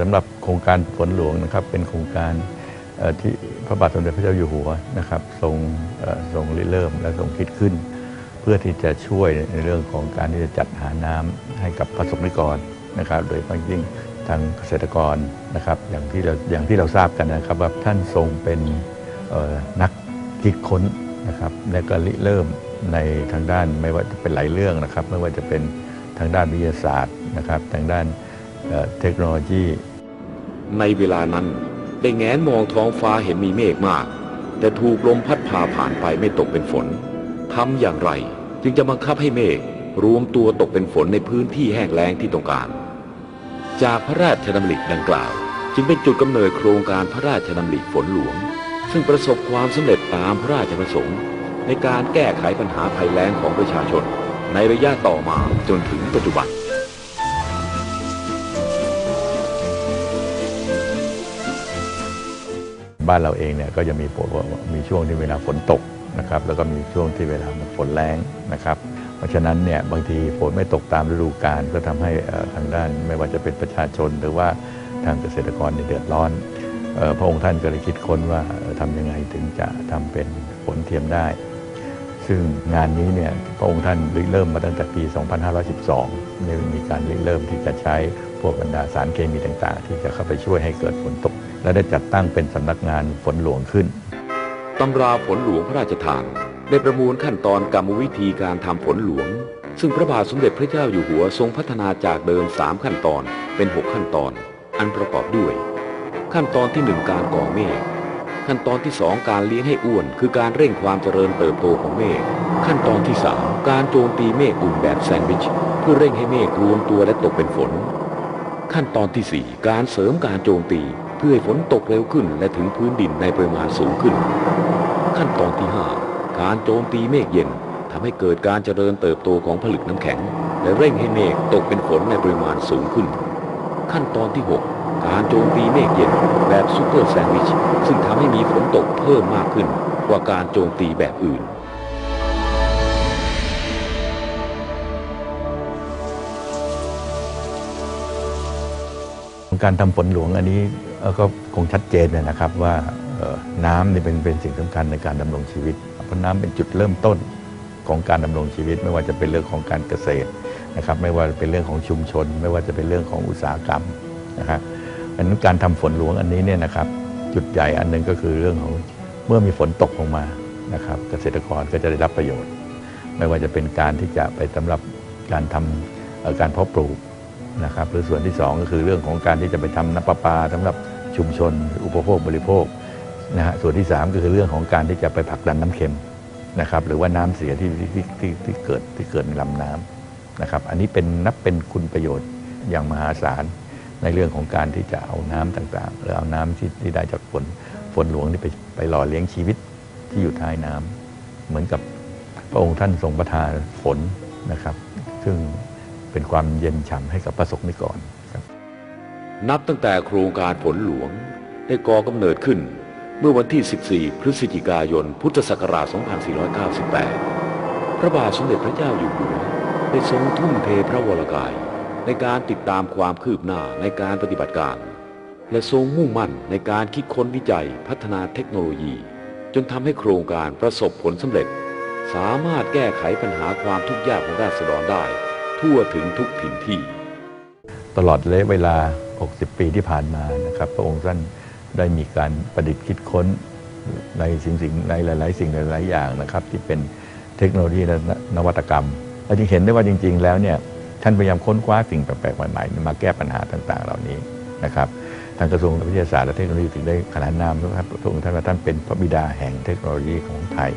สำหรับโครงการฝนหลวงนะครับ เป็นโครงการที่พระบาทสมเด็จพระเจ้าอยู่หัวนะครับทรงทรงริเริ่มและทรงคิดขึ้น เพื่อที่จะช่วยในเรื่องของการที่จะจัดหาน้ำให้กับประสบนิกรนะครับ โดยเฉพาะยิ่งทางเกษตรกรนะครับอย่างที่เราอย่างที่เราทราบกันนะครับว่าท่านทรงเป็นนักคิดค้นนะครับและก็ริเริ่มในทางด้านไม่ว่าจะเป็นหลายเรื่องนะครับ ไม่ว่าจะเป็นทางด้านวิทยาศาสตร์นะครับ ทางด้าน เทคโนโลยี ในเวลานั้นได้แงนมองท้องฟ้าเห็นมีเมฆมาก แต่ถูกลมพัดพาผ่านไปไม่ตกเป็นฝนทำอย่างไร จึงจะบังคับให้เมฆรวมตัวตกเป็นฝนในพื้นที่แห้งแล้งที่ต้องการ จากพระราชดำริดังกล่าว จึงเป็นจุดกำเนิดโครงการพระราชดำริฝนหลวง ซึ่งประสบความสำเร็จตามพระราชประสงค์ ในการแก้ไขปัญหาภัยแล้งของประชาชน ในระยะต่อมาจนถึงปัจจุบัน บ้านเราเองเนี่ยก็จะมีมีช่วงที่เวลาฝนตกนะครับแล้วก็มีช่วงที่เวลาฝนแรงนะครับเพราะฉะนั้นเนี่ยบางทีฝนไม่ตกตามฤดูกาลก็ทำให้ทางด้านไม่ว่าจะเป็นประชาชนหรือว่าทางเกษตรกรเดือดร้อนพระองค์ท่านก็เลยคิดค้นว่าเอ่อทำยังไงถึงจะทำเป็นฝนเทียมได้ ซึ่งงานนี้เนี่ยพระองค์ท่านริเริ่มมาตั้งแต่ปี 2512มีการริเริ่มที่จะใช้พวกบรรดาสารเคมีต่าง ๆ ที่จะเข้าไปช่วยให้เกิดฝนตก และได้จัดตั้งเป็นสำนักงานฝนหลวงขึ้นตำราฝนหลวงพระราชทานได้ประมวลขั้นตอนกรรมวิธีการทำฝนหลวง ซึ่งพระบาทสมเด็จพระเจ้าอยู่หัวทรงพัฒนาจากเดิม 3 ขั้นตอนเป็น 6 ขั้นตอน อันประกอบด้วย ขั้นตอนที่ 1 การก่อเมฆขั้นตอนที่ 2 การเลี้ยงให้อ้วน คือการเร่งความเจริญเติบโตของเมฆขั้นตอนที่ 3 การโจมตีเมฆกลุ่มแบบแซนด์วิชเพื่อเร่งให้เมฆรวมตัวและตกเป็นฝน ขั้นตอนที่ 4 การเสริมการโจมตี เพื่อให้ฝนตกเร็วขึ้นและถึงพื้นดินในปริมาณสูงขึ้น ขั้นตอนที่ 5 การโจมตีเมฆเย็นทำให้เกิดการเจริญเติบโตของผลึกน้ำแข็ง และเร่งให้เมฆตกเป็นฝนในปริมาณสูงขึ้น ขั้นตอนที่ 6 การโจมตีเมฆเย็นแบบซูเปอร์แซนด์วิช ซึ่งทำให้มีฝนตกเพิ่มมากขึ้นกว่าการโจมตีแบบอื่น การทำฝนหลวงอันนี้ก็คงชัดเจนนะครับว่าน้ำนี่เป็นเป็นสิ่งสำคัญในการดำรงชีวิต เพราะน้ำเป็นจุดเริ่มต้นของการดำรงชีวิต ไม่ว่าจะเป็นเรื่องของการเกษตรนะครับไม่ว่าเป็นเรื่องของชุมชน ไม่ว่าจะเป็นเรื่องของอุตสาหกรรมนะครับอันนั้นการทำฝนหลวงอันนี้เนี่ยนะครับจุดใหญ่อันหนึ่งก็คือเรื่องของเมื่อมีฝนตกลงมานะครับเกษตรกรก็จะได้รับประโยชน์ ไม่ว่าจะเป็นการที่จะไปสำหรับการทำเอ่อการเพาะปลูก นะครับหรือส่วนที่ 2 ก็คือเรื่องของการที่จะไปทำน้ำประปาสำหรับชุมชน อุปโภคบริโภคนะฮะส่วนที่ 3 ก็คือเรื่องของการที่จะไปผลักดันน้ำเค็มนะครับหรือว่าน้ำเสียที่ที่ที่ที่เกิดที่เกิดในลำน้ำนะครับอันนี้เป็นนับเป็นคุณประโยชน์อย่างมหาศาลในเรื่องของการที่จะเอาน้ำต่างๆ หรือเอาน้ำที่ที่ได้จากฝนฝนหลวงนี่ไปไปหล่อเลี้ยงชีวิตที่อยู่ท้ายน้ำเหมือนกับพระองค์ท่านทรงประทานฝนนะครับ ซึ่ง เป็นความเย็นฉ่ำให้กับประสบนิกรครับ นับตั้งแต่โครงการฝนหลวงได้ก่อกำเนิดขึ้นเมื่อวันที่ 14 พฤศจิกายน พุทธศักราช 2498 พระบาทสมเด็จพระเจ้าอยู่หัวได้ทรงทุ่มเทพระวรกาย ในการติดตามความคืบหน้าในการปฏิบัติการ และทรงมุ่งมั่นในการคิดค้นวิจัยพัฒนาเทคโนโลยี จนทำให้โครงการประสบผลสำเร็จ สามารถแก้ไขปัญหาความทุกข์ยากของราษฎรได้ ทั่วถึงทุกถิ่นที่ ตลอดระยะเวลา 60 ปีที่ผ่านมานะครับ พระองค์ท่านได้มีการประดิษฐ์คิดค้นในสิ่งสิ่งในหลาย ๆ สิ่งหลาย ๆ อย่างนะครับ ที่เป็นเทคโนโลยีและนวัตกรรมเราจึงเห็นได้ว่าจริง ๆ แล้วเนี่ยท่านพยายามค้นคว้าสิ่งแปลก ๆ ใหม่ ๆ มาแก้ปัญหาต่าง ๆ เหล่านี้นะครับทางกระทรวงวิทยาศาสตร์และเทคโนโลยีถึงได้ขนานนามนะครับพระองค์ท่านว่าท่านเป็นพระบิดาแห่งเทคโนโลยีของไทย